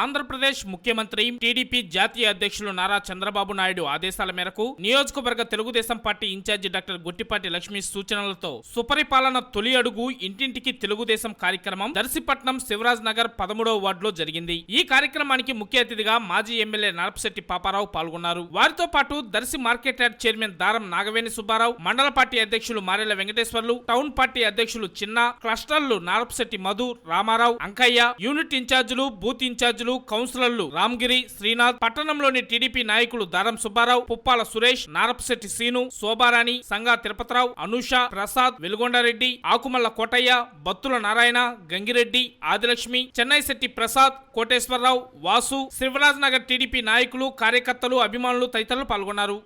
ఆంధ్రప్రదేశ్ ముఖ్యమంత్రి టీడీపీ జాతీయ అధ్యక్షులు నారా చంద్రబాబు నాయుడు ఆదేశాల మేరకు నియోజకవర్గ Telugu Desam party incharge doctor Guttipati Lakshmi సూచనలతో సుపరిపాలన తొలి అడుగు ఇంటింటికి తెలుగుదేశం కార్యక్రమం దర్శిపట్నం శివరాజ్ నగర్ పదమూడవ వార్డులో జరిగింది. ఈ కార్యక్రమానికి ముఖ్య అతిథిగా మాజీ ఎమ్మెల్యే నరపశెట్టి పాపారావు పాల్గొన్నారు. వారితో పాటు దర్శి మార్కెట్ యార్డ్ చైర్మన్ దారం నాగవేణి సుబ్బారావు మండల పార్టీ అధ్యక్షులు మారెల వెంకటేశ్వర్లు టౌన్ పార్టీ అధ్యక్షులు చిన్న క్లస్టర్లు నారపశెట్టి మధు రామారావు అంకయ్య యూనిట్ ఇన్ఛార్జీలు బూత్ ఇన్ఛార్జీలు కౌన్సిలర్లు రామ్గిరి శ్రీనాథ్ పట్టణంలోని టీడీపీ నాయకులు దారం సుబ్బారావు పుప్పాల సురేష్ నారపశెట్టి సీను శోభారాణి సంగా తిరుపతిరావు అనూష ప్రసాద్ వెలుగొండారెడ్డి ఆకుమల్ల కోటయ్య బత్తుల నారాయణ గంగిరెడ్డి ఆదిలక్ష్మి చెన్నై శెట్టి ప్రసాద్ కోటేశ్వరరావు వాసు శివరాజ్ నగర్ టీడీపీ నాయకులు కార్యకర్తలు అభిమానులు తదితరులు పాల్గొన్నారు.